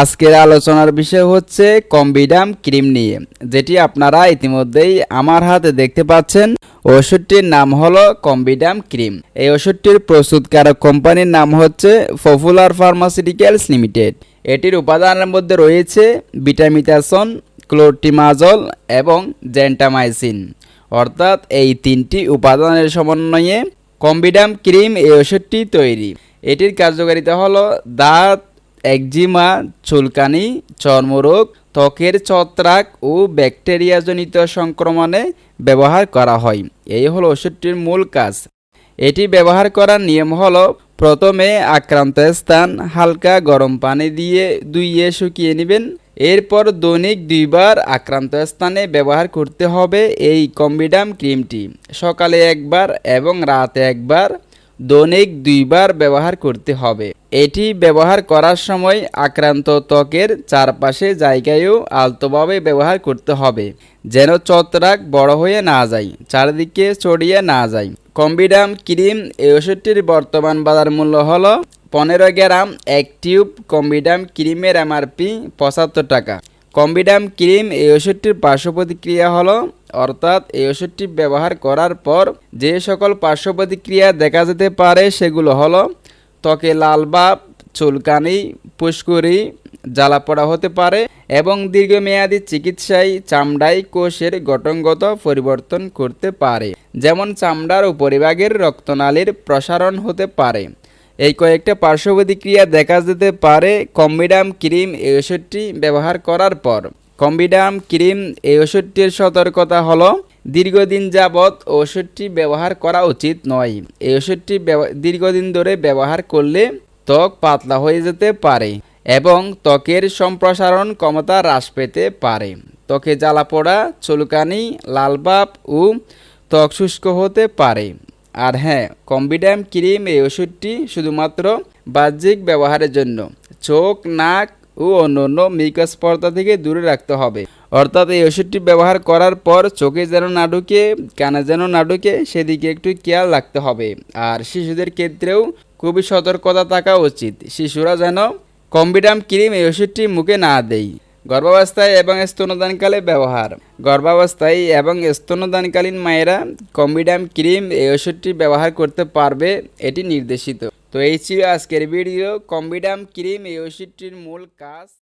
আজকের আলোচনার বিষয় হচ্ছে কম্বিডাম ক্রিম নিয়ে, যেটি আপনারা ইতিমধ্যেই আমার হাতে দেখতে পাচ্ছেন। ওষুধটির নাম হলো কম্বিডাম ক্রিম। এই ওষুধটির প্রস্তুতকারক কোম্পানির নাম হচ্ছে পপুলার ফার্মাসিউটিক্যালস লিমিটেড। এটির উপাদানের মধ্যে রয়েছে ভিটামিতাসন ক্লোটিমাজল এবং জেন্টামাইসিন। অর্থাৎ এই তিনটি উপাদানের সমন্বয়ে কম্বিডাম ক্রিম এই ওষুধটি তৈরি। এটির কার্যকারিতা হলো দাঁত একজিমা, চুলকানি, চর্মরোগ, ত্বকের ছত্রাক ও ব্যাকটেরিয়াজনিত সংক্রমণে ব্যবহার করা হয়। এই হলো ওষুধটির মূল কাজ। এটি ব্যবহার করার নিয়ম হল, প্রথমে আক্রান্ত স্থান, হালকা গরম পানি দিয়ে ধুইয়ে শুকিয়ে নেবেন। এরপর দৈনিক দুইবার আক্রান্ত স্থানে ব্যবহার করতে হবে এই কম্বিডাম ক্রিমটি। সকালে একবার এবং রাতে একবার দৈনিক দুইবার ব্যবহার করতে হবে। এটি ব্যবহার করার সময় আক্রান্ত ত্বকের চারপাশে জায়গায়ও আলতোভাবে ব্যবহার করতে হবে, যেন ছত্রাক বড় হয়ে না যায়, চারিদিকে ছড়িয়ে না যায়। কম্বিডাম ক্রিম এই ওষুধটির বর্তমান বাজার মূল্য হল পনেরো গ্রাম, এক টিউব কম্বিডাম ক্রিমের এমআরপি পঁচাত্তর টাকা। কম্বিডাম ক্রিম এই ওষুধটির পার্শ্ব প্রতিক্রিয়া হলো, অর্থাৎ এই ওষুধটি ব্যবহার করার পর যে সকল পার্শ্ব প্রতিক্রিয়া দেখা যেতে পারে সেগুলো হলো ত্বকে লাল চুলকানি, পুষ্করি, জ্বালাপোড়া হতে পারে এবং দীর্ঘমেয়াদী চিকিৎসায় চামড়ায় কোষের গঠনগত পরিবর্তন করতে পারে। যেমন চামড়ার উপরিভাগের রক্তনালীর প্রসারণ হতে পারে। এই কয়েকটা পার্শ্ব প্রতিক্রিয়া দেখা যেতে পারে কম্বিডাম ক্রিম এই ওষুধটি ব্যবহার করার পর। কম্বিডাম ক্রিম এই ওষুধটির সতর্কতা হলো দীর্ঘদিন যাবৎ ওষুধটি ব্যবহার করা উচিত নয়। এই ওষুধটি দীর্ঘদিন ধরে ব্যবহার করলে ত্বক পাতলা হয়ে যেতে পারে এবং ত্বকের সম্প্রসারণ ক্ষমতা হ্রাস পেতে পারে। ত্বকে জ্বালাপোড়া চুলকানি লালবাপ ও ত্বক শুষ্ক হতে পারে। আর হ্যাঁ কম্বিডাম ক্রিম এই ওষুধটি শুধুমাত্র বাহ্যিক ব্যবহারের জন্য। চোখ, নাক ও অন্যান্য মিকাস পর্দা থেকে দূরে রাখতে হবে। অর্থাৎ এই ওষুধটি ব্যবহার করার পর চোখে যেন না ঢুকে, কানে যেন না ঢুকে, সেদিকে একটু খেয়াল রাখতে হবে। আর শিশুদের ক্ষেত্রেও খুবই সতর্কতা থাকা উচিত। শিশুরা যেন কম্বিডাম ক্রিম এই ওষুধটি মুখে না দেয়। গর্ভাবস্থায় এবং স্তনদানকালে ব্যবহার। গর্ভাবস্থায় এবং স্তনদানকালীন মায়েরা কম্বিডাম ক্রিম এই ওষুধটি ব্যবহার করতে পারবে, এটি নির্দেশিত। তো এই ছিল আজকের ভিডিও। কম্বিডাম ক্রিম এই ওষুধটির মূল কাজ।